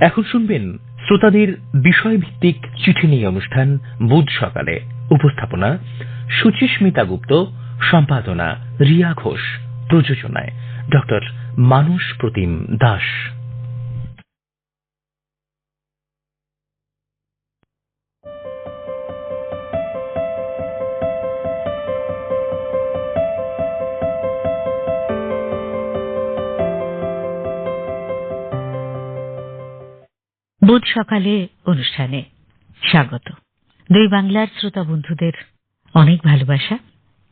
এখন শুনবেন শ্রোতাদের বিষয়ভিত্তিক চিঠি নিয়ে অনুষ্ঠান বুধ সকালে। উপস্থাপনা সুচিস্মিতা গুপ্ত, সম্পাদনা রিয়া ঘোষ, প্রযোজনায় ড মানস প্রতিম দাস। বুধ সকালে অনুষ্ঠানে স্বাগত। দুই বাংলার শ্রোতা বন্ধুদের অনেক ভালোবাসা।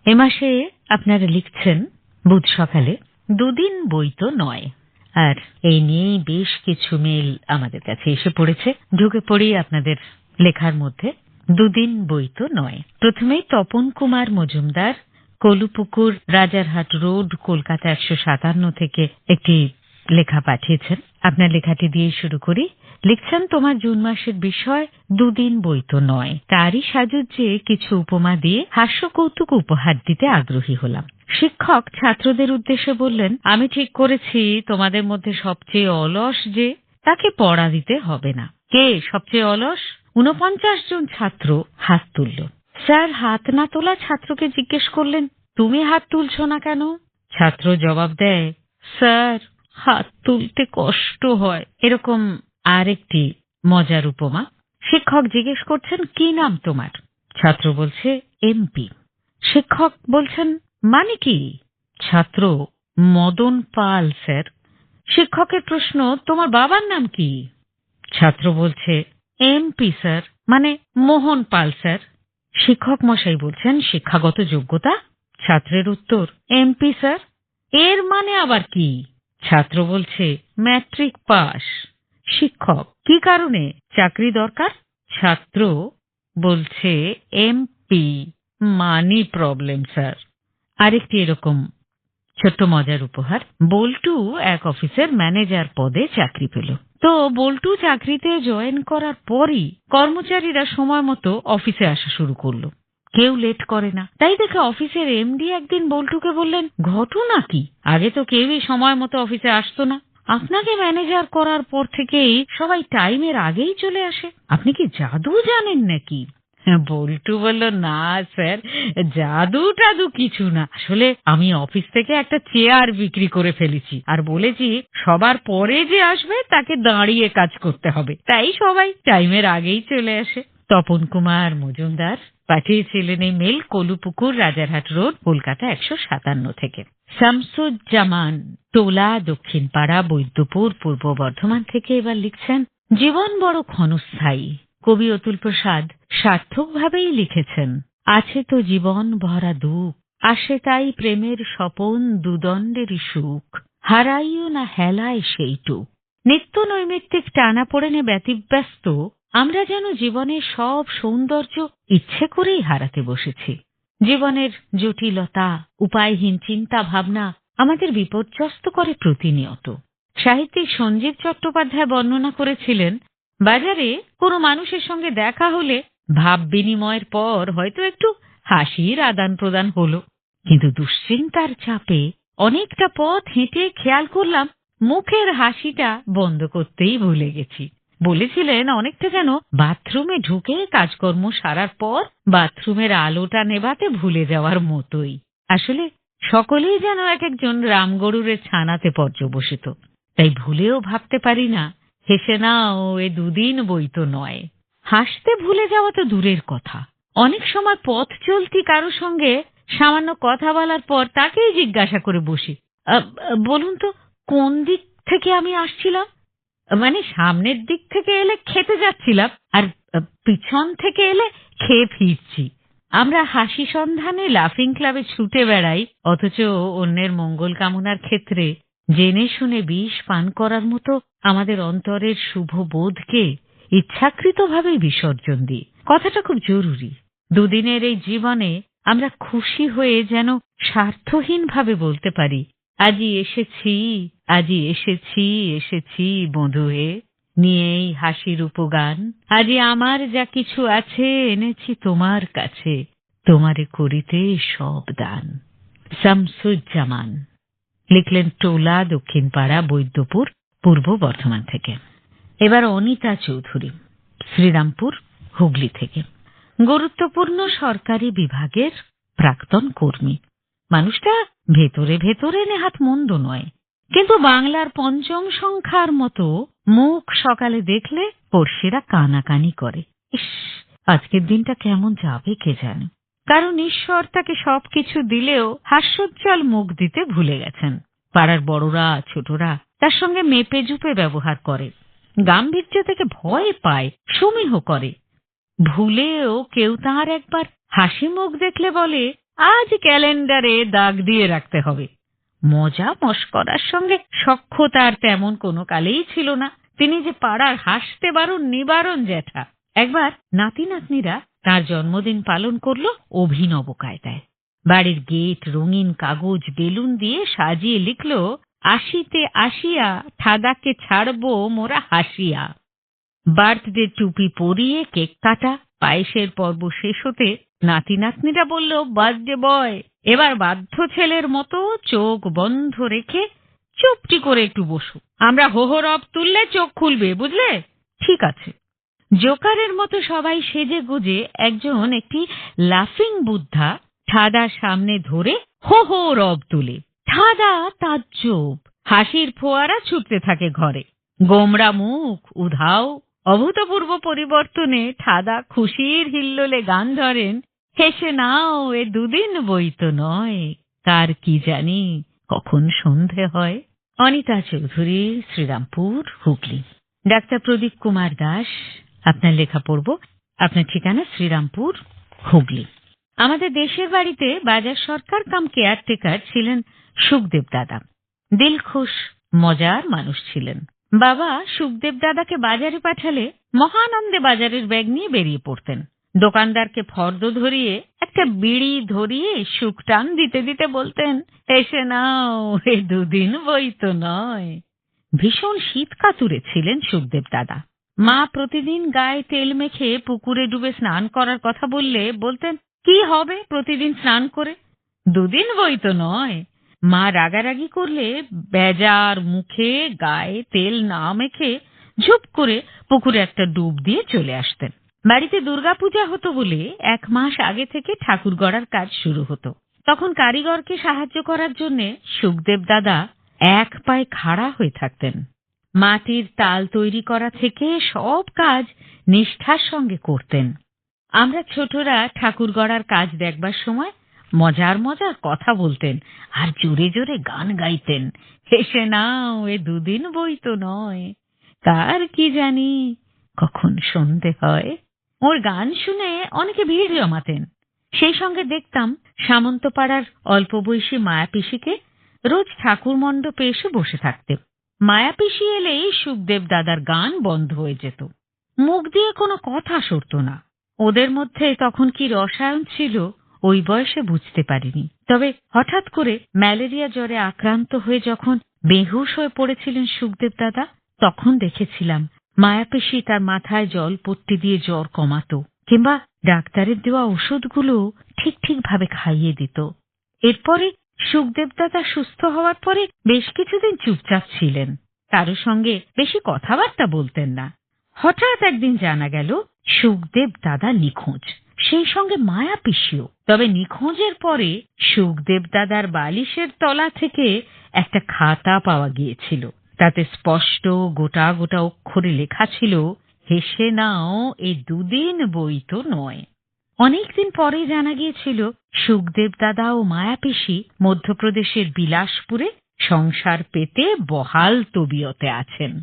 এ মাসে আপনারা লিখছেন, বুধ সকালে দুদিন বই তো নয়। আর এই নিয়েই বেশ কিছু মেল আমাদের কাছে এসে পড়েছে। ঢুকে পড়ি আপনাদের লেখার মধ্যে, দুদিন বই তো নয়। প্রথমেই তপন কুমার মজুমদার, কলুপুকুর, রাজারহাট রোড, কলকাতা একশো সাতান্ন থেকে একটি লেখা পাঠিয়েছেন। আপনার লেখাটি দিয়ে শুরু করি। লিখছেন, তোমার জুন মাসের বিষয় দুদিন বই তো নয়। তারই সাজুজ্যে কিছু উপমা দিয়ে হাস্য কৌতুক উপহার দিতে আগ্রহী হলাম। শিক্ষক ছাত্রদের উদ্দেশ্যে বললেন, আমি ঠিক করেছি, তোমাদের মধ্যে সবচেয়ে অলস যে তাকে পড়া দিতে হবে না। কে সবচেয়ে অলস? ঊনপঞ্চাশ জন ছাত্র হাত তুলল। স্যার, হাত না তোলা ছাত্রকে জিজ্ঞেস করলেন, তুমি হাত তুলছ না কেন? ছাত্র জবাব দেয়, স্যার, হাত তুলতে কষ্ট হয়। এরকম আরেকটি মজার উপমা। শিক্ষক জিজ্ঞেস করছেন, কি নাম তোমার? ছাত্র বলছে এমপি শিক্ষক বলছেন মানে কি? ছাত্র, মদন পাল, স্যার। শিক্ষকের প্রশ্ন, তোমার বাবার নাম কি? ছাত্র বলছে এমপি স্যার। মানে মোহন পাল, স্যার। শিক্ষক মশাই বলছেন, শিক্ষাগত যোগ্যতা? ছাত্রের উত্তর এমপি স্যার। এর মানে আবার কি? ছাত্র বলছে, ম্যাট্রিক পাস। শিক্ষক। কি কারণে? চাকরি দরকার? ছাত্র বলছে এমপি মানি প্রবলেম স্যার আরেকটি এরকম ছোট্ট মজার উপহার। বল্টু এক অফিসের ম্যানেজার পদে চাকরি পেল। তো বল্টু চাকরিতে জয়েন করার পরই কর্মচারীরা সময় মতো অফিসে আসা শুরু করল। কেউ লেট করে না। তাই দেখে অফিসের এমডি একদিন বল্টুকে বললেন, ঘটনা কি? আগে তো কেউই সময় মতো অফিসে আসতো না। আপনাকে ম্যানেজার করার পর থেকেই সবাই টাইমের আগেই চলে আসে। আপনি কি জাদু জানেন নাকি? বল্টু বলল, না, স্যার জাদু টাদু কিছু না। আসলে আমি অফিস থেকে একটা চেয়ার বিক্রি করে ফেলেছি। আর বলেছি, সবার পরে যে আসবে তাকে দাঁড়িয়ে কাজ করতে হবে। তাই সবাই টাইমের আগেই চলে আসে। তপন কুমার মজুমদার পাঠিয়েছিলেন এই মেল কলুপুকুর রাজারহাট রোড, কলকাতা একশো সাতান্ন থেকে। শামসুজ্জামান টোলা দক্ষিণ পাড়া বৈদ্যপুর, পূর্ব বর্ধমান থেকে এবার লিখছেন, জীবন বড় ক্ষণস্থায়ী। কবি অতুল প্রসাদ সার্থকভাবেই লিখেছেন, আছে তো জীবন ভরা দুঃখ, আসে তাই প্রেমের স্বপন দুদণ্ডেরই সুখ, হারাইও না হেলায় সেইটুক নিত্য নৈমিত্তিক টানা পড়েনে ব্যতিব্যস্ত আমরা যেন জীবনের সব সৌন্দর্য ইচ্ছে করেই হারাতে বসেছি। জীবনের জটিলতা, উপায়হীন চিন্তা ভাবনা আমাদের বিপর্যস্ত করে প্রতিনিয়ত। সাহিত্যিক সঞ্জীব চট্টোপাধ্যায় বর্ণনা করেছিলেন, বাজারে কোনো মানুষের সঙ্গে দেখা হলে ভাব বিনিময়ের পর হয়তো একটু হাসির আদান প্রদান হলো। কিন্তু দুশ্চিন্তার চাপে অনেকটা পথ হেঁটে খেয়াল করলাম, মুখের হাসিটা বন্ধ করতেই ভুলে গেছি। বলেছিলেন, অনেকটা যেন বাথরুমে ঢুকে কাজকর্ম সারার পর বাথরুমের আলোটা নেবাতে ভুলে যাওয়ার মতোই। আসলে সকলেই যেন এক একজন রামগরুরের ছানাতে পর্যবসিত। তাই ভুলেও ভাবতে পারি না, হেসে না ও এ দুদিন বই তো নয়। হাসতে ভুলে যাওয়া তো দূরের কথা। অনেক সময় পথ চলতি কারও সঙ্গে সামান্য কথা বলার পর তাকেই জিজ্ঞাসা করে বসি বলুন তো, কোন দিক থেকে আমি আসছিলাম? মানে সামনের দিক থেকে এলে খেতে যাচ্ছিলাম, আর পিছন থেকে এলে খেয়ে ফিরছি। আমরা হাসি সন্ধানে লাফিং ক্লাবে ছুটে বেড়াই, অথচ অন্যের মঙ্গল কামনার ক্ষেত্রে জেনে শুনে বিষ পান করার মতো আমাদের অন্তরের শুভ বোধকে ইচ্ছাকৃতভাবে বিসর্জন দিই। কথাটা খুব জরুরি। দুদিনের এই জীবনে আমরা খুশি হয়ে যেন স্বার্থহীনভাবে বলতে পারি আজি এসেছি আজি এসেছি এসেছি বধু হে নিয়েই হাসির উপগান। আজি আমার যা কিছু আছে এনেছি তোমার কাছে, তোমারে করিতে সব দান। শামসুজ্জামান লিখলেন টোলা দক্ষিণপাড়া বৈদ্যপুর, পূর্ব বর্ধমান থেকে। এবার অনিতা চৌধুরী, শ্রীরামপুর, হুগলি থেকে। গুরুত্বপূর্ণ সরকারি বিভাগের প্রাক্তন কর্মী। মানুষটা ভেতরে ভেতরে নেহাত মন্দ নয়। কিন্তু বাংলার পঞ্চম সংখ্যার মতো মুখ সকালে দেখলে পড়শিরা কানাকানি করে। ইস, আজকের দিনটা কেমন যাবে কে জানে। কারণ ঈশ্বর তাকে সবকিছু দিলেও হাস্যোজ্জ্বল মুখ দিতে ভুলে গেছেন। পাড়ার বড়রা, ছোটরা তার সঙ্গে মেপে জুপে ব্যবহার করে। গাম্ভীর্য থেকে ভয় পায়, সমীহ করে। ভুলেও কেউ তার একবার হাসি মুখ দেখলে বলে আজ ক্যালেন্ডারে দাগ দিয়ে রাখতে হবে। মজা মস্করার সঙ্গে সখ্য তার তেমন কোনো কালেই ছিল না। তিনি যে পাড়ার হাসতে বারণ নিবারণ জ্যাঠা। একবার নাতি নাতনিরা তার জন্মদিন পালন করল অভিনব কায়দায়। বাড়ির গেট, রঙিন কাগজ, বেলুন দিয়ে সাজিয়ে লিখল, আসিতে আসিয়া ঠাদাকে ছাড়বো মোরা হাসিয়া। বার্থডে টুপি পরিয়ে কেক কাটা, পায়েসের পর্ব শেষ হতে নাতি নাতনিরা বলল বার্থডে বয়। এবার বাধ্য ছেলের মতো চোখ বন্ধ রেখে চুপটি করে একটু বসু। আমরা হোহরব তুললে চোখ খুলবে, বুঝলে? ঠিক আছে। জোকারের মতো সবাই সেজে গুজে একজন একটি লাফিং বুদ্ধা ঠাদার সামনে ধরে হো হো রব তুলে। ঠাদা তাজ্জব, হাসির ফোয়ারা ছুটতে থাকে ঘরে। গোমরা মুখ, উধাও, অভূতপূর্ব পরিবর্তনে ঠাদা খুশির হিল্লোলে গান ধরেন হেসে নাও, এ দুদিন বই তো নয়। কার কি জানি কখন সন্ধে হয়। অনিতা চৌধুরী, শ্রীরামপুর, হুগলি। ডাক্তার প্রদীপ কুমার দাস, আপনার লেখা পড়ব। আপনার ঠিকানা শ্রীরামপুর, হুগলি। আমাদের দেশের বাড়িতে বাজার সরকার কাম কেয়ারটেকার ছিলেন সুখদেব দাদা। দিলখুশ, মজার মানুষ ছিলেন। বাবা সুখদেব দাদাকে বাজারে পাঠালে মহানন্দে বাজারের ব্যাগ নিয়ে বেরিয়ে পড়তেন। দোকানদারকে ফর্দ ধরিয়ে, একটা বিড়ি ধরিয়ে সুখ টান দিতে দিতে বলতেন, এসে নাও, এ দুদিন বই তো নয়। ভীষণ শীত কাতুরে ছিলেন সুখদেব দাদা। মা প্রতিদিন গায়ে তেল মেখে পুকুরে ডুবে স্নান করার কথা বললে বলতেন, কি হবে প্রতিদিন স্নান করে? দুদিন বই তো নয়। মা রাগারাগি করলে বেজার মুখে গায়ে তেল না মেখে ঝুপ করে পুকুরে একটা ডুব দিয়ে চলে আসতেন। বাড়িতে দুর্গাপূজা হতো বলে এক মাস আগে থেকে ঠাকুর গড়ার কাজ শুরু হতো। তখন কারিগরকে সাহায্য করার জন্য সুখদেব দাদা এক পায়ে খাড়া হয়ে থাকতেন। মাটির তাল তৈরি করা থেকে সব কাজ নিষ্ঠার সঙ্গে করতেন। আমরা ছোটরা ঠাকুর গড়ার কাজ দেখবার সময় মজার মজার কথা বলতেন আর জোরে জোরে গান গাইতেন। হেসে, নাও, এ দুদিন বই তো নয়। কার কি জানি কখন সন্ধে হয়? ওর গান শুনে অনেকে ভিড় জমাতেন। সেই সঙ্গে দেখতাম সামন্তপাড়ার অল্প বয়সী মায়াপিসিকে রোজ ঠাকুর মণ্ডপে এসে বসে থাকতে। মায়াপিসি এলেই সুখদেব দাদার গান বন্ধ হয়ে যেত। মুখ দিয়ে কোনো কথা সরত না। ওদের মধ্যে তখন কি রসায়ন ছিল, ওই বয়সে বুঝতে পারিনি। তবে হঠাৎ করে ম্যালেরিয়া জ্বরে আক্রান্ত হয়ে যখন বেহুশ হয়ে পড়েছিলেন সুখদেব দাদা, তখন দেখেছিলাম মায়াপেশি তার মাথায় জল পট্টি দিয়ে জ্বর কমাতো, কিংবা ডাক্তারের দেওয়া ওষুধগুলো ঠিক ঠিক ভাবে খাইয়ে দিত। এরপরে সুখদেব দাদা সুস্থ হওয়ার পরে বেশ কিছুদিন চুপচাপ ছিলেন। কারও সঙ্গে বেশি কথাবার্তা বলতেন না। হঠাৎ একদিন জানা গেল, সুখদেব দাদা নিখোঁজ। সেই সঙ্গে মায়া পিসিও তবে নিখোঁজের পরে সুখদেব দাদার বালিশের তলা থেকে একটা খাতা পাওয়া গিয়েছিল। তাতে স্পষ্ট গোটা গোটা অক্ষরে লেখা ছিল, হেসে নাও এই দুদিন বই তো নয়। অনেকদিন পরে জানা গিয়েছিল, সুখদেব দাদা ও মায়াপিসি মধ্যপ্রদেশের বিলাসপুরে সংসার পেতে বহাল তবিয়তে আছেন।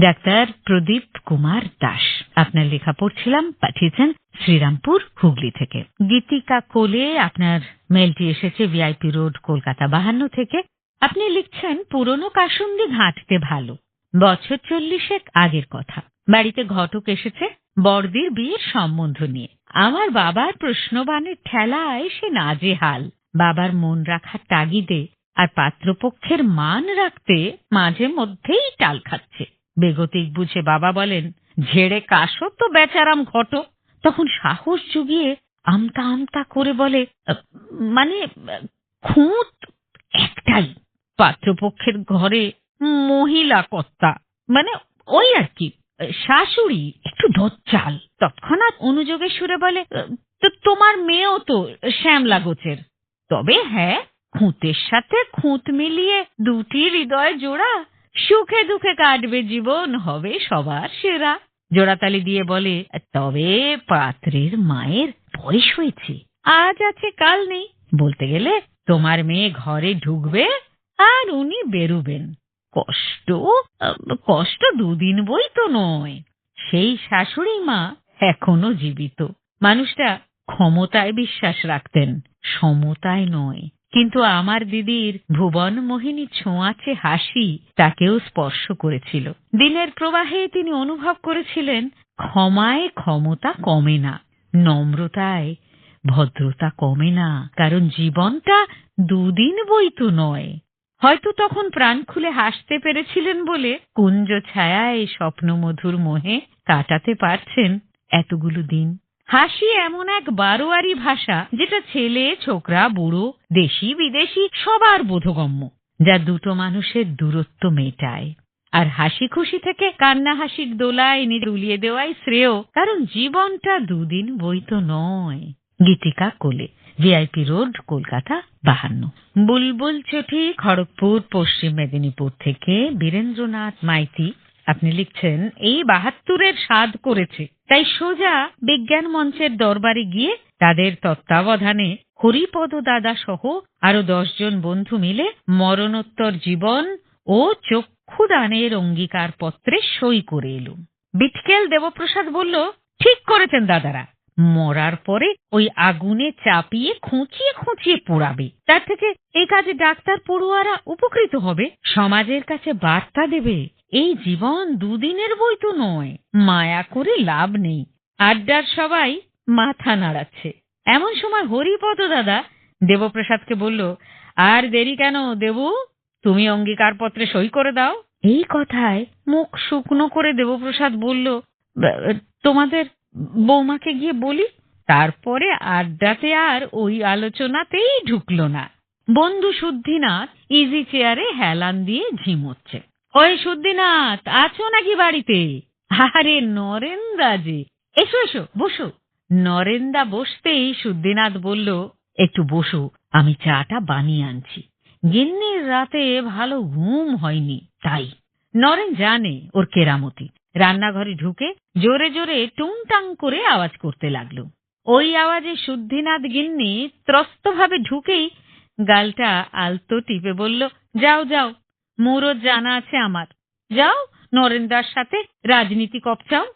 ডাক্তার প্রদীপ কুমার দাস। আপনার লেখা পড়ছিলাম, পাঠিয়েছেন শ্রীরামপুর, হুগলি থেকে। গীতিকা কোলে আপনার মেলটি এসেছে, ভিআইপি রোড, কলকাতা বাহান্ন থেকে। আপনি লিখছেন, পুরনো কাসুন্দি ঘাঁটতে ভালো। বছর চল্লিশেক আগের কথা। বাড়িতে ঘটক এসেছে বড়দির বিয়ের সম্বন্ধ নিয়ে। আমার বাবার প্রশ্নবাণের ঠেলায় সে নাজেহাল। বাবার মন রাখার তাগিদে আর পাত্রপক্ষের মান রাখতে মাঝে মধ্যেই টাল খাচ্ছে। বেগতিক বুঝে বাবা বলেন, ঝেড়ে কাশো তো বেচারাম ঘটক তখন সাহস জুগিয়ে আমতা আমতা করে বলে মানে খুঁত একটাই। পাত্রপক্ষের ঘরে মহিলা কর্তা মানে ওই আর কি, শাশুড়ি, একটু দজ্জাল। তৎক্ষণাৎ অনুযোগের সুরে বলে, তো তোমার মেয়েও তো শ্যামলা গোছের। তবে হ্যাঁ খুঁতের সাথে খুঁত মিলিয়ে দুটি হৃদয় জোড়া, সুখে দুঃখে কাটবে জীবন, হবে সবার সেরা। জোড়াতালি দিয়ে বলে, তবে পাত্রের মায়ের বয়স হয়েছে, আজ আছে কাল নেই। বলতে গেলে, তোমার মেয়ে ঘরে ঢুকবে আর উনি বেরুবেন। কষ্ট? কষ্ট দুদিন বই তো নয়। সেই শাশুড়ি মা এখনও জীবিত। মানুষটা ক্ষমতায় বিশ্বাস রাখতেন, সমতায় নয়। কিন্তু আমার দিদির ভুবন মোহিনী ছোঁয়াচে হাসি তাকেও স্পর্শ করেছিল। দিনের প্রবাহে তিনি অনুভব করেছিলেন, ক্ষমায় ক্ষমতা কমে না, নম্রতায় ভদ্রতা কমে না, কারণ জীবনটা দুদিন বই তো নয়। হয়তো তখন প্রাণ খুলে হাসতে পেরেছিলেন বলে কুঞ্জ ছায়া ছায়ায় স্বপ্নমধুর মোহে কাটাতে পারছেন এতগুলো দিন। হাসি এমন এক বারোয়ারি ভাষা যেটা ছেলে, ছোকরা, বুড়ো, দেশি, বিদেশি সবার বোধগম্য, যা দুটো মানুষের দূরত্ব মেটায়। আর হাসি খুশি থেকে কান্না হাসির দোলায় নিজে উলিয়ে দেওয়াই শ্রেয়, কারণ জীবনটা দুদিন বইতো নয়। গীতিকা কোলে। ভিআইপি রোড, কলকাতা বাহান্ন। বুলবুল চটি খড়গপুর, পশ্চিম মেদিনীপুর থেকে বীরেন্দ্রনাথ মাইতি। আপনি লিখছেন, এই বাহাত্তরের স্বাদ করেছে। তাই সোজা বিজ্ঞান মঞ্চের দরবারে গিয়ে তাদের তত্ত্বাবধানে হরিপদ দাদা সহ আরও দশজন বন্ধু মিলে মরণোত্তর জীবন ও চক্ষুদানের অঙ্গীকার পত্রে সই করে এলুম। বিটকেল দেবপ্রসাদ বলল, ঠিক করেছেন দাদারা। মরার পরে ওই আগুনে চাপিয়ে খুঁচিয়ে খুঁচিয়ে পোড়াবে। তার থেকে এই কাজে ডাক্তার পড়ুয়ারা উপকৃত হবে। সমাজের কাছে বার্তা দেবে, এই জীবন দুদিনের বই তো নয়, মায়া করে লাভ নেই। আড্ডার সবাই মাথা নাড়াচ্ছে। এমন সময় হরিপদ দাদা দেবপ্রসাদকে বলল, আর দেরি কেন দেবু? তুমি অঙ্গীকারপত্রে সই করে দাও। এই কথায় মুখ শুকনো করে দেবপ্রসাদ বলল তোমাদের বৌমাকে গিয়ে বলি, তারপরে আড্ডাতে আর ওই আলোচনাতেই ঢুকলো না। বন্ধু শুদ্ধিনাথ ইজি চেয়ারে হেলান দিয়ে ঝিমোচ্ছে ওই শুদ্ধিনাথ, আছো নাকি বাড়িতে? আরে নরেন্দা যে। এসো এসো, বসো। নরেন্দা বসতেই শুদ্ধিনাথ বলল, একটু বসো, আমি চাটা বানিয়ে আনছি। গিন্নির রাতে ভালো ঘুম হয়নি, তাই। নরেন জানে ওর কেরামতি রান্নাঘরে ঢুকে জোরে জোরে টুংটাং করে আওয়াজ করতে লাগল। ওই আওয়াজে শুদ্ধিনাথ গিন্নি ত্রস্তভাবে ঢুকেই গালটা আলতো টিপে বলল, যাও যাও মুরত জানা আছে আমার। যাও নরেন্দার সাথে রাজনীতি কপচাও।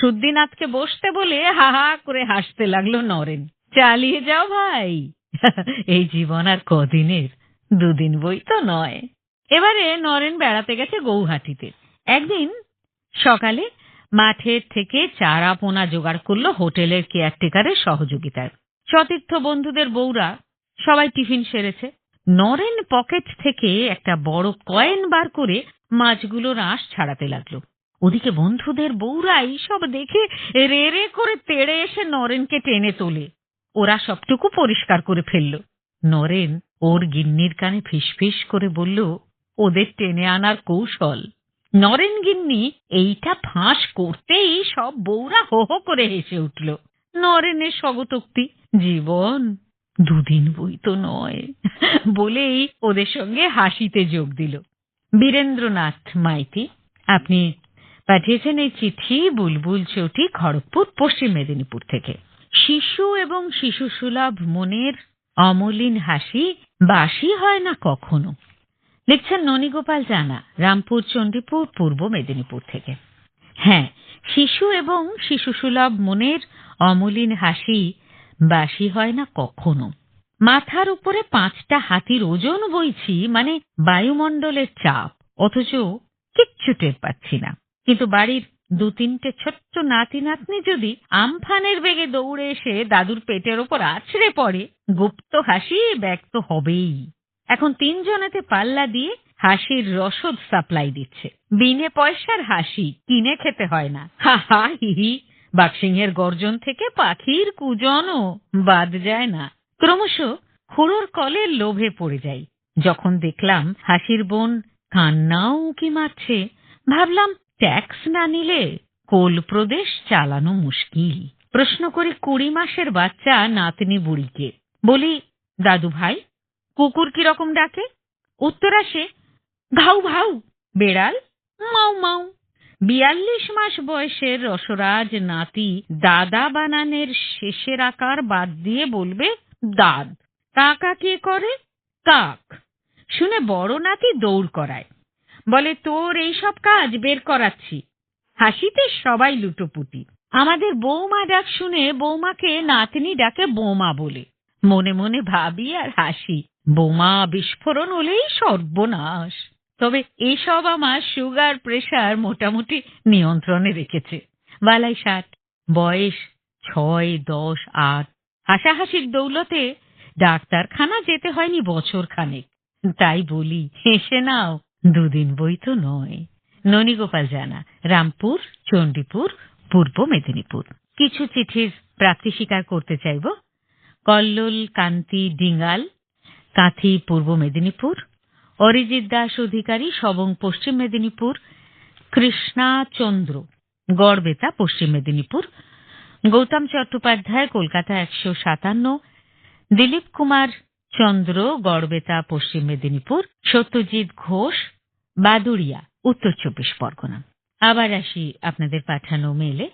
শুদ্ধিনাথকে বসতে বলে হা হা করে হাসতে লাগল নরেন। চালিয়ে যাও ভাই। এই জীবন আর কদিনের? দুদিন বই তো নয়। এবারে নরেন বেড়াতে গেছে গৌহাটিতে। একদিন সকালে মাঠের থেকে চারা পোনা জোগাড় করল হোটেলের কেয়ারটেকারের সহযোগিতায়। সতীর্থ বন্ধুদের বউরা সবাই টিফিন সেরেছে। নরেন পকেট থেকে একটা বড় কয়েন বার করে মাছগুলোর আঁশ ছাড়াতে লাগল। ওদিকে বন্ধুদের বউরাই সব দেখে রে রে করে তেড়ে এসে নরেনকে টেনে তোলে। ওরা সবটুকু পরিষ্কার করে ফেলল। নরেন ওর গিন্নির কানে ফিসফিস করে বলল, ওদের টেনে আনার কৌশল নরেন গিন্নি এইটা ফাঁস করতেই সব বউরা হো হো করে হেসে উঠল। নরেনের স্বগতোক্তি, জীবন দুদিন বই তো নয়, বলেই ওদের সঙ্গে হাসিতে যোগ দিল। বীরেন্দ্রনাথ মাইতি, আপনি পাঠিয়েছেন এই চিঠি বুলবুল চটি খড়গপুর, পশ্চিম মেদিনীপুর থেকে। শিশু এবং শিশু সুলভ মনের অমলিন হাসি বাসি হয় না কখনো। লিখছেন ননীগোপাল জানা, রামপুর, চণ্ডীপুর, পূর্ব মেদিনীপুর থেকে। হ্যাঁ শিশু এবং শিশু সুলভ মনের অমলিন হাসি বাসি হয় না কখনো। মাথার উপরে পাঁচটা হাতির ওজন বইছি মানে বায়ুমণ্ডলের চাপ, অথচ কিচ্ছু টের পাচ্ছি না। কিন্তু বাড়ির দু তিনটে ছোট্ট নাতি নাতনি যদি আমফানের বেগে দৌড়ে এসে দাদুর পেটের ওপর আছড়ে পড়ে, গুপ্ত হাসি ব্যক্ত হবেই। এখন তিনজনেতে পাল্লা দিয়ে হাসির রসদ সাপ্লাই দিচ্ছে। বিনে পয়সার হাসি কিনে খেতে হয় না। হা হা গর্জন থেকে পাখির কুজনও বাদ যায় না। ক্রমশ খুড়োর কলের লোভে পড়ে যাই। যখন দেখলাম হাসির বোন কান্নাও উকি মারছে, ভাবলাম ট্যাক্স না নিলে কোল প্রদেশ চালানো মুশকিল। প্রশ্ন করি কুড়ি মাসের বাচ্চা নাতনি বুড়িকে। বলি দাদু ভাই কুকুর কীরকম ডাকে? উত্তর আসে, ঘাউ ঘাউ, বেড়াল, মাউ মাউ। বিয়াল্লিশ মাস বয়সের রসরাজ নাতি দাদা বানানের শেষের আকার বাদ দিয়ে বলবে দাদ কাকা কে করে? কাক। শুনে বড় নাতি দৌড় করায়। বলে, তোর এই সব কাজ বের করাচ্ছি। হাসিতে সবাই লুটোপুটি। আমাদের বৌমা ডাক শুনে বৌমাকে নাতনি ডাকে বৌমা বলে। মনে মনে ভাবি আর হাসি। বোমা বিস্ফোরণ হলেই সর্বনাশ। তবে এসব আমার সুগার প্রেশার মোটামুটি নিয়ন্ত্রণে রেখেছে। বালাই ষাট, বয়স ছয়, দশ, আট, হাসাহাসির দৌলতে ডাক্তারখানা যেতে হয়নি বছর খানেক তাই বলি, হেসে নাও, দুদিন বই তো নয়। ননীগোপাল জানা, রামপুর, চণ্ডীপুর, পূর্ব মেদিনীপুর। কিছু চিঠির প্রাপ্তি স্বীকার করতে চাইব। কল্লোল, কান্তি, ডিঙ্গাল কাঁথি, পূর্ব মেদিনীপুর। অরিজিৎ দাস অধিকারী, সবং পশ্চিম মেদিনীপুর। কৃষ্ণা চন্দ্র গড়বেতা, পশ্চিম মেদিনীপুর। গৌতম চট্টোপাধ্যায়, কলকাতা একশো সাতান্ন। দিলীপ কুমার চন্দ্র গড়বেতা, পশ্চিম মেদিনীপুর। সত্যজিৎ ঘোষ, বাদুড়িয়া, উত্তর চব্বিশ পরগনা। আবার আসি আপনাদের পাঠানো মেলে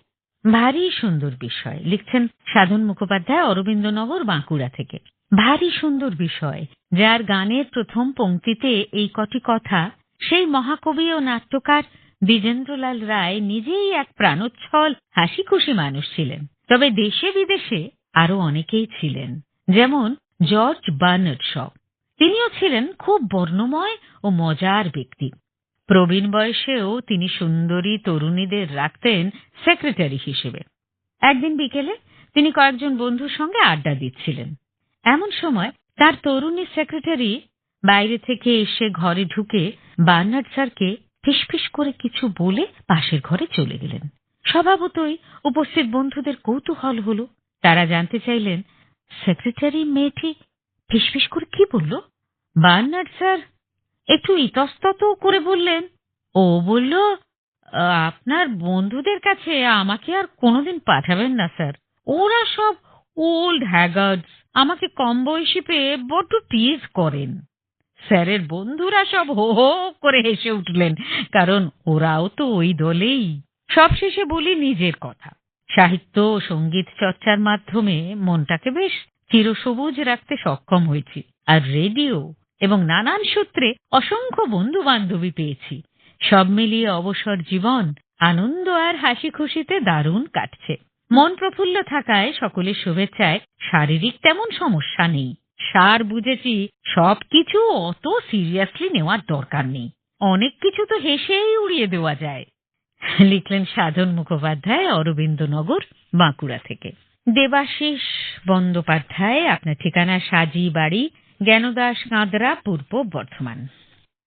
ভারী সুন্দর বিষয় লিখছেন সাধন মুখোপাধ্যায়, অরবিন্দনগর, বাঁকুড়া থেকে। ভারী সুন্দর বিষয়, যার গানের প্রথম পংক্তিতে এই কটি কথা, সেই মহাকবি ও নাট্যকার দ্বিজেন্দ্রলাল রায় নিজেই এক প্রাণোচ্ছল হাসি খুশি মানুষ ছিলেন। তবে দেশে বিদেশে আরও অনেকেই ছিলেন, যেমন জর্জ বার্নার্ড শ। তিনিও ছিলেন খুব বর্ণময় ও মজার ব্যক্তি। প্রবীণ বয়সেও তিনি সুন্দরী তরুণীদের রাখতেন সেক্রেটারি হিসেবে। একদিন বিকেলে তিনি কয়েকজন বন্ধুর সঙ্গে আড্ডা দিচ্ছিলেন। এমন সময় তার তরুণী সেক্রেটারি বাইরে থেকে এসে ঘরে ঢুকে বার্নার্ড স্যারকে ফিসফিস করে কিছু বলে পাশের ঘরে চলে গেলেন। স্বভাবতই উপস্থিত বন্ধুদের কৌতূহল হলো। তারা জানতে চাইলেন সেক্রেটারি মেয়েটি ফিসফিস করে কি বলল? বার্নার্ড স্যার একটু ইতস্তত করে বললেন, ও বলল, আপনার বন্ধুদের কাছে আমাকে আর কোনোদিন পাঠাবেন না, স্যার। ওরা সব ওল্ড হ্যাগার্ডস আমাকে কম বয়সী পেয়ে বড্ড টিজ করেন। স্যারের বন্ধুরা সব হো হো করে হেসে উঠলেন, কারণ ওরাও তো ওই দলেই। সবশেষে বলি নিজের কথা। সাহিত্য ও সংগীত চর্চার মাধ্যমে মনটাকে বেশ চিরসবুজ রাখতে সক্ষম হয়েছি, আর রেডিও এবং নানান সূত্রে অসংখ্য বন্ধু বান্ধবী পেয়েছি। সব মিলিয়ে অবসর জীবন আনন্দ আর হাসি খুশিতে দারুণ কাটছে। মন প্রফুল্ল থাকায় সকলের শুভেচ্ছায় শারীরিক তেমন সমস্যা নেই। সার বুঝেছি, সবকিছু অত সিরিয়াসলি নেওয়ার দরকার নেই। অনেক কিছু তো হেসেই উড়িয়ে দেওয়া যায়। লিখলেন সাধন মুখোপাধ্যায়, অরবিন্দনগর, বাঁকুড়া থেকে। দেবাশিস বন্দ্যোপাধ্যায়, আপনার ঠিকানা সাজি বাড়ি জ্ঞানদাস কাঁদরা, পূর্ব বর্ধমান।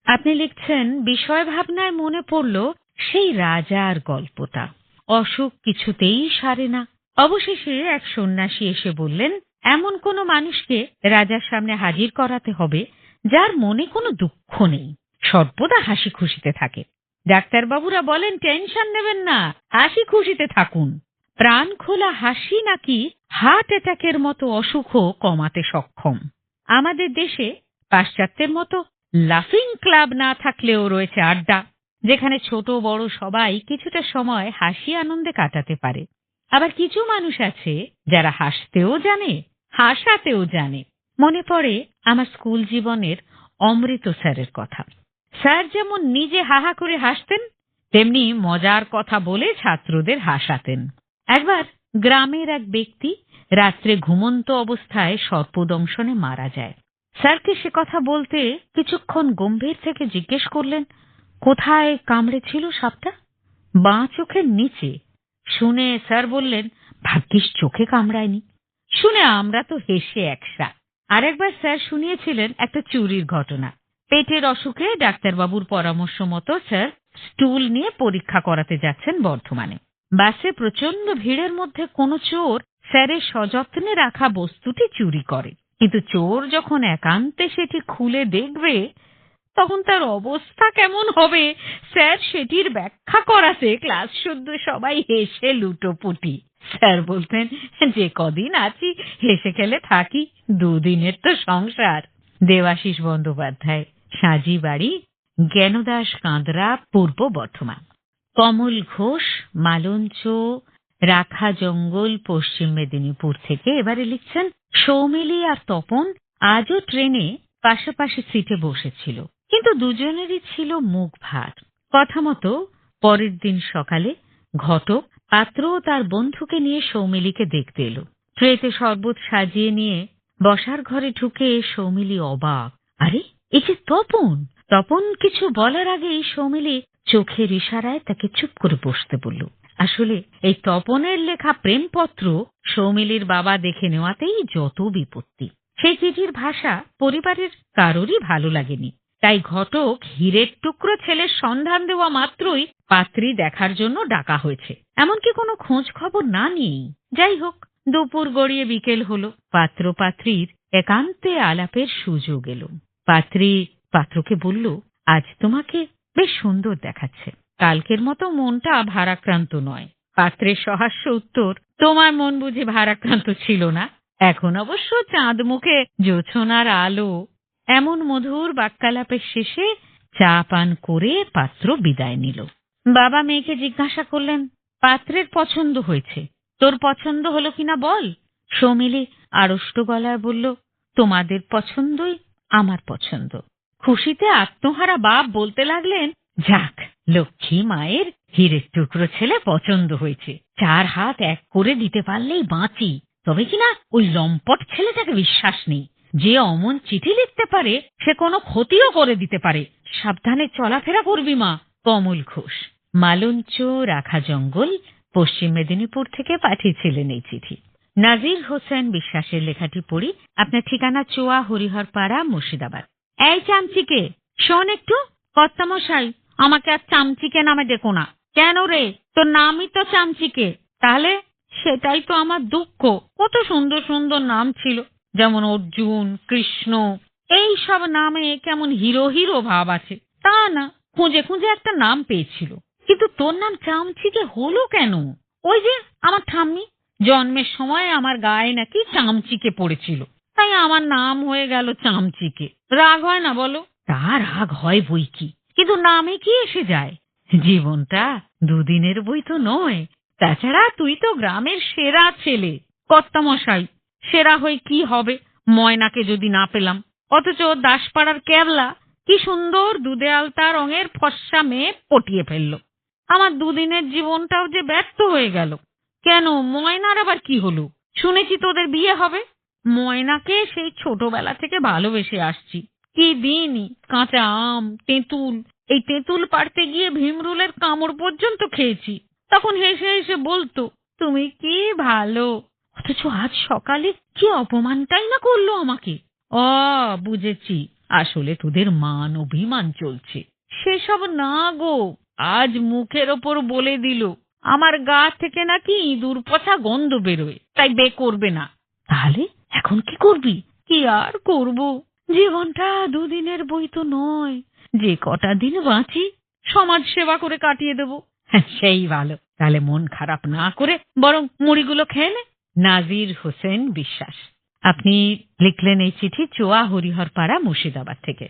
আপনি লিখছেন, বিষয় ভাবনায় মনে পড়ল সেই রাজার গল্পটা। অসুখ কিছুতেই সারে না। অবশেষে এক সন্ন্যাসী এসে বললেন, এমন কোনো মানুষকে রাজার সামনে হাজির করাতে হবে যার মনে কোনো দুঃখ নেই। সর্বদা হাসি খুশিতে থাকে। ডাক্তারবাবুরা বলেন, টেনশন নেবেন না, হাসি খুশিতে থাকুন। প্রাণ খোলা হাসি নাকি হার্ট অ্যাটাকের মতো অসুখও কমাতে সক্ষম। আমাদের দেশে পাশ্চাত্যের মতো লাফিং ক্লাব না থাকলেও রয়েছে আড্ডা। যেখানে ছোট, বড় সবাই কিছুটা সময় হাসি আনন্দে কাটাতে পারে। আবার কিছু মানুষ আছে যারা হাসতেও জানে, হাসাতেও জানে। মনে পড়ে আমার স্কুল জীবনের অমৃত স্যারের কথা। স্যার যেমন নিজে হাহা করে হাসতেন, তেমনি মজার কথা বলে ছাত্রদের হাসাতেন। একবার গ্রামের এক ব্যক্তি রাত্রে ঘুমন্ত অবস্থায় সর্পদংশনে মারা যায়। স্যারকে সে কথা বলতে কিছুক্ষণ গম্ভীর থেকে জিজ্ঞেস করলেন কোথায় কামড়েছিল সাপটা? বাঁ চোখের নিচে। শুনে স্যার বললেন, ভাগ্যিস চোখে কামড়ায়নি। শুনে আমরা তো হেসে একসা। আরেকবার স্যার শুনিয়েছিলেন একটা চুরির ঘটনা। পেটের অসুখে ডাক্তারবাবুর পরামর্শ মতো স্যার স্টুল নিয়ে পরীক্ষা করাতে যাচ্ছেন বর্ধমানে। বাসে প্রচণ্ড ভিড়ের মধ্যে কোনো চোর স্যারের সযত্নে রাখা বস্তুটি চুরি করে। কিন্তু চোর যখন একান্তে সেটি খুলে দেখবে তখন তার অবস্থা কেমন হবে? স্যার, সেটির ব্যাখ্যা করাতে ক্লাস শুদ্ধ, সবাই হেসে লুটোপুটি। স্যার বলতেন, যে কদিন আছি, হেসে খেলে থাকি, দুদিনের তো সংসার। দেবাশিস বন্দ্যোপাধ্যায় সাজি বাড়ি জ্ঞানদাস কাঁদরা, পূর্ব বর্ধমান। কমল ঘোষ, মালঞ্চ, রাখা জঙ্গল, পশ্চিম মেদিনীপুর থেকে এবারে লিখছেন, সৌমিলি আর তপন আজও ট্রেনে পাশাপাশি সিটে বসেছিল। কিন্তু দুজনেরই ছিল মুখ ভার। কথা মতো পরের দিন সকালে ঘটক পাত্র তার বন্ধুকে নিয়ে সৌমিলিকে দেখতে এলো। ট্রেতে শরবত সাজিয়ে নিয়ে বসার ঘরে ঢুকে সৌমিলি অবাক। আরে এই যে তপন! তপন কিছু বলার আগেই সৌমিলি চোখের ইশারায় তাকে চুপ করে বসতে বলল। আসলে এই তপনের লেখা প্রেমপত্র সৌমিলির বাবা দেখে নেওয়াতেই যত বিপত্তি। সেই চিঠির ভাষা পরিবারের কারোরই ভালো লাগেনি। তাই ঘটক হীরের টুকরো ছেলের সন্ধান দেওয়া মাত্রই পাত্রী দেখার জন্য ডাকা হয়েছে। এমনকি কোনো খোঁজ খবর না নিয়েই। যাই হোক, দুপুর গড়িয়ে বিকেল হলো। পাত্র পাত্রীর একান্তে আলাপের সুযোগ এলো। পাত্রী পাত্রকে বলল, আজ তোমাকে বেশ সুন্দর দেখাচ্ছে। কালকের মতো মনটা ভারাক্রান্ত নয়। পাত্রের সহাস্য উত্তর, তোমার মন বুঝি ভারাক্রান্ত ছিল না। এখন অবশ্য চাঁদ মুখে জোছনার আলো এমন মধুর বাক্যালাপের শেষে চা পান করে পাত্র বিদায় নিল। বাবা মেয়েকে জিজ্ঞাসা করলেন, পাত্রের পছন্দ হয়েছে। তোর পছন্দ হলো কিনা বল? সৌমিলি আড়ষ্ট গলায় বলল, তোমাদের পছন্দই আমার পছন্দ। খুশিতে আত্মহারা বাপ বলতে লাগলেন, যাক, লক্ষ্মী মায়ের হীরের টুকরো ছেলে পছন্দ হয়েছে। চার হাত এক করে দিতে পারলেই বাঁচি। তবে কিনা ওই লম্পট ছেলেটাকে বিশ্বাস নেই। যে অমন চিঠি লিখতে পারে, সে কোনো ক্ষতিও করে দিতে পারে। সাবধানে চলাফেরা করবি মা, কমল ঘোষ। মালঞ্চ, রাখা জঙ্গল, পশ্চিম মেদিনীপুর থেকে পাঠিয়েছিলেন এই চিঠি। নাজির হোসেন বিশ্বাসের লেখাটি পড়ি আপনার ঠিকানা চোয়া, হরিহরপাড়া, মুর্শিদাবাদ। এই চামচিকে, শোন একটু, কর্তামশাই, আমাকে আর চামচিকে নামে ডেকো না। কেন রে, তোর নামই তো চামচিকে। তাহলে সেটাই তো আমার দুঃখ। কত সুন্দর সুন্দর নাম ছিল। যেমন অর্জুন, কৃষ্ণ, এই সব নামে কেমন হিরো হিরো ভাব আছে। তা না, খুঁজে খুঁজে একটা নাম পেয়েছিল। কিন্তু তোর নাম চামচিকে হলো কেন? ওই যে আমার ঠাম্মি, জন্মের সময় আমার গায়ে নাকি চামচিকে পড়েছিল। তাই আমার নাম হয়ে গেল চামচিকে। রাগ হয় না বলো? তা রাগ হয় বই কি? কিন্তু নামে কি এসে যায়? জীবনটা দুদিনের বই তো নয়। তাছাড়া তুই তো গ্রামের সেরা ছেলে, কর্তামশাই। সেরা হয়ে কি হবে? ময়নাকে যদি না পেলাম। অথচ দাসপাড়ার ক্যাবলা কি সুন্দর দুধে আলতা রঙের ফর্সা মেয়ে পটিয়ে ফেলল। আমার দুদিনের জীবনটাও যে ব্যর্থ হয়ে গেল। কেন, ময়নার আবার কি হলো? শুনেছি তোদের বিয়ে হবে। ময়নাকে সেই ছোটবেলা থেকে ভালোবেসে আসছি। কি দিনই কাঁচা আম, তেঁতুল, এই তেঁতুল পাড়তে গিয়ে ভীমরুলের কামড় পর্যন্ত খেয়েছি। তখন হেসে হেসে বলতো, তুমি কি ভালো? অথচ আজ সকালে কি অপমানটাই না করল আমাকে? অ, বুঝেছি। আসলে তোদের মান অভিমান চলছে। সেসব না গো, আজ মুখের ওপর বলে দিল, আমার গা থেকে নাকি ইঁদুর পচা গন্ধ বেরোয়, তাই বে করবে না। তাহলে এখন কি করবি? কি আর করব? জীবনটা দুদিনের বই তো নয়। যে কটা দিন বাঁচি, সমাজ সেবা করে কাটিয়ে দেব। সেই ভালো। তাহলে মন খারাপ না করে বরং মুড়িগুলো খেয়ে নে। নাজির হোসেন বিশ্বাস। আপনি লিখলেন এই চিঠি চোয়া হরিহরপাড়া মুর্শিদাবাদ থেকে।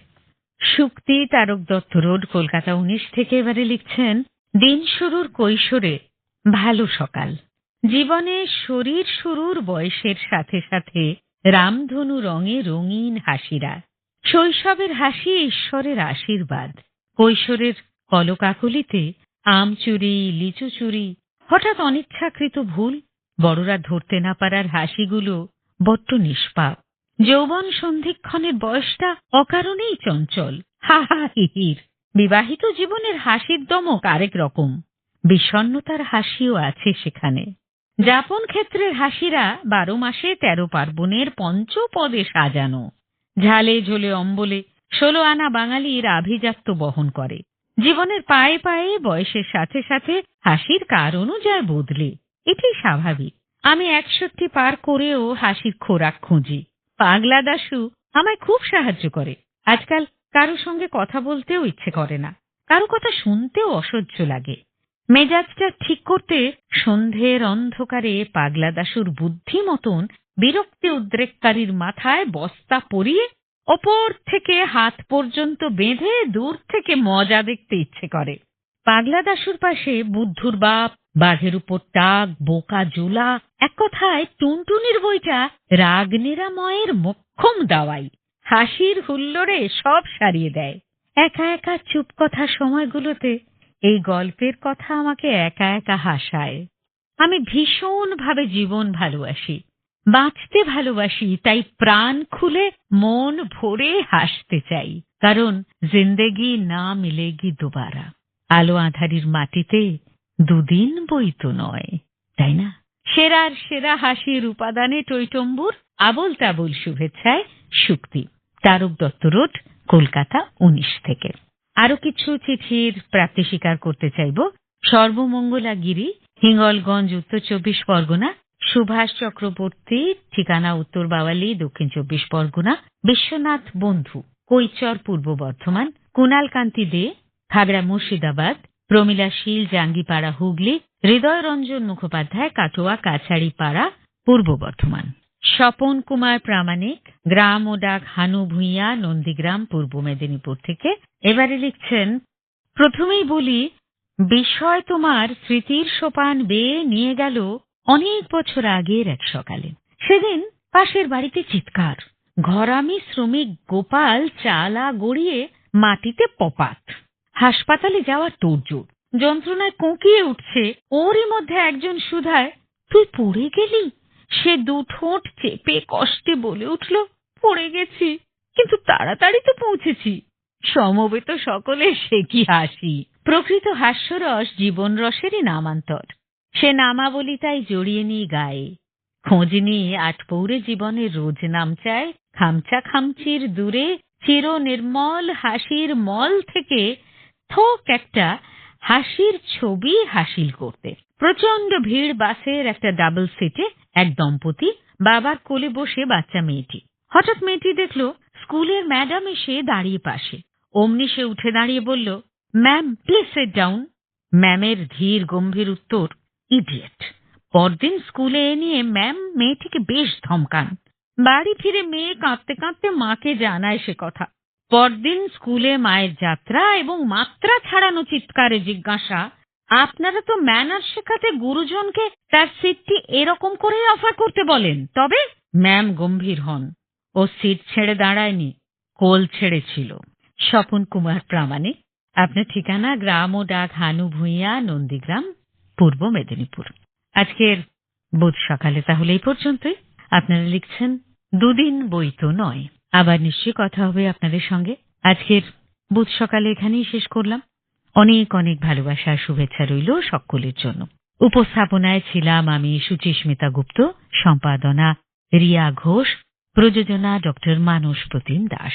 শুক্তি তারক দত্ত রোড, কলকাতা উনিশ থেকে এবারে লিখছেন, দিন শুরুর কৈশোরে ভালো সকাল। জীবনে শরীর শুরুর বয়সের সাথে সাথে রামধনু রঙে রঙিন হাসিরা। শৈশবের হাসি ঈশ্বরের আশীর্বাদ। কৈশোরের কলকাকলিতে আম চুরি লিচু চুরি হঠাৎ অনিচ্ছাকৃত ভুল বড়রা ধরতে না পারার হাসিগুলো বড্ড নিষ্পাপ। যৌবন সন্ধিক্ষণের বয়সটা অকারণেই চঞ্চল। হা হা হিহির বিবাহিত জীবনের হাসির দমক আরেক রকম। বিষণ্নতার হাসিও আছে সেখানে। যাপন ক্ষেত্রের হাসিরা বারো মাসে তেরো পার্বণের পঞ্চপদে সাজানো। ঝালে ঝোলে অম্বলে ষোলো আনা বাঙালির আভিজাত্য বহন করে। জীবনের পায়ে পায়ে বয়সের সাথে সাথে হাসির কারণও যায় বদলে। এটি স্বাভাবিক। আমি একষট্টি পার করেও হাসির খোরাক খুঁজি। পাগলা দাশু আমায় খুব সাহায্য করে। আজকাল কারও সঙ্গে কথা বলতেও ইচ্ছে করে না। কারও কথা শুনতেও অসহ্য লাগে। মেজাজটা ঠিক করতে সন্ধ্যের অন্ধকারে পাগলা দাশুর বুদ্ধি মতন বিরক্তি উদ্রেককারীর মাথায় বস্তা পরিয়ে ওপর থেকে হাত পর্যন্ত বেঁধে দূর থেকে মজা দেখতে ইচ্ছে করে। পাগলা দাশুর পাশে বুদ্ধুর বাপ বাঘের উপর টাক, বোকা, জোলা, এক কথায় টুনটুনির বইটা রাগ নিরাময়ের মক্ষম দাওয়াই। হাসির হুল্লোড়ে সব সারিয়ে দেয়। একা একা চুপ কথা সময়গুলোতে এই গল্পের কথা আমাকে একা একা হাসায়। আমি ভীষণভাবে জীবন ভালোবাসি। বাঁচতে ভালোবাসি, তাই প্রাণ খুলে মন ভরে হাসতে চাই। কারণ জিন্দেগি না মিলেগি দুবারা। আলো আধারির মাটিতে দুদিন বইতো নয়, তাই না? সেরার সেরা হাসির উপাদানে টৈটম্বুর আবল তাবল শুভেচ্ছায় শুক্তি। তারক দত্ত রোড, কলকাতা উনিশ থেকে। আরও কিছু চিঠির প্রাপ্তি স্বীকার করতে চাইব। সর্বমঙ্গলা গিরি, হিঙ্গলগঞ্জ, উত্তর চব্বিশ পরগনা, সুভাষ চক্রবর্তী, ঠিকানা উত্তর বাওয়ালি, দক্ষিণ চব্বিশ পরগনা, বিশ্বনাথ বন্ধু, কৈচর পূর্ব বর্ধমান কুণাল কান্তি দে, খাগড়া মুর্শিদাবাদ প্রমীলা শীল, জাঙ্গিপাড়া হুগলি হৃদয় রঞ্জন মুখোপাধ্যায়, কাটোয়া, কাছাড়িপাড়া, পূর্ব বর্ধমান। স্বপন কুমার প্রামাণিক, গ্রাম ও ডাক হানু ভূঁইয়া, নন্দীগ্রাম, পূর্ব মেদিনীপুর থেকে। এবারে লিখছেন, প্রথমেই বলি, বিষয় তোমার স্মৃতির সোপান বেয়ে নিয়ে গেল অনেক বছর আগের এক সকালে। সেদিন পাশের বাড়িতে চিৎকার। ঘরামি শ্রমিক গোপাল চালা গড়িয়ে মাটিতে পপাত। হাসপাতালে যাওয়ার তোড়জোড়। যন্ত্রণায় কোঁকিয়ে উঠছে, ওরই মধ্যে একজন সুধায়, তুই পড়ে গেলি? সে দু ঠোঁট চেপে কষ্টে বলে উঠল, পড়ে গেছি, কিন্তু তাড়াতাড়ি তো পৌঁছেছি। সমবেত সকলে, সে কি হাসি? প্রকৃত হাস্যরস জীবন রসেরই নামান্তর। সে নামাবলী তাই জড়িয়ে নিয়ে গায়ে। খোঁজ নিয়ে আটপৌরে জীবনের রোজ নাম চায়, খামচা খামচির দূরে চির নির্মল হাসির মল থেকে থোক একটা হাসির ছবি হাসিল করতে। প্রচণ্ড ভিড় বাসের একটা ডাবল সিটে এক দম্পতি বাবার কোলে বসে বাচ্চা মেয়েটি। হঠাৎ মেয়েটি দেখল স্কুলের ম্যাডাম এসে দাঁড়িয়ে পাশে। অমনি সে উঠে দাঁড়িয়ে বলল, ম্যাম প্লিজ সেট ডাউন ম্যামের ধীর গম্ভীর উত্তর ইডিয়েট পরদিন স্কুলে এ নিয়ে ম্যাম মেয়েটিকে বেশ ধমকান। বাড়ি ফিরে মেয়ে কাঁদতে কাঁদতে মাকে জানায় সে কথা। পরদিন স্কুলে মায়ের যাত্রা এবং মাত্রা ছাড়ানো চিৎকারে জিজ্ঞাসা, আপনারা তো ম্যানার শেখাতে গুরুজনকে তার সিটটি এরকম করে অফার করতে বলেন, তবে ম্যাম গম্ভীর হন। ও সিট ছেড়ে দাঁড়ায়নি, কোল ছেড়েছিল। স্বপন কুমার প্রামাণিক, আপনার ঠিকানা গ্রাম ও ডাক হানু ভূঁইয়া, নন্দীগ্রাম, পূর্ব মেদিনীপুর। আজকের বোধ সকালে তাহলে এই পর্যন্তই। আপনারা লিখছেন, দুদিন বই তো নয়। আবার নিশ্চয়ই কথা হবে আপনাদের সঙ্গে। আজকের বুধ সকালে এখানেই শেষ করলাম। অনেক অনেক ভালোবাসা, শুভেচ্ছা রইল সকলের জন্য। উপস্থাপনায় ছিলাম আমি সুচিস্মিতা গুপ্ত, সম্পাদনা রিয়া ঘোষ, প্রযোজনা ডক্টর মানস প্রতিম দাস।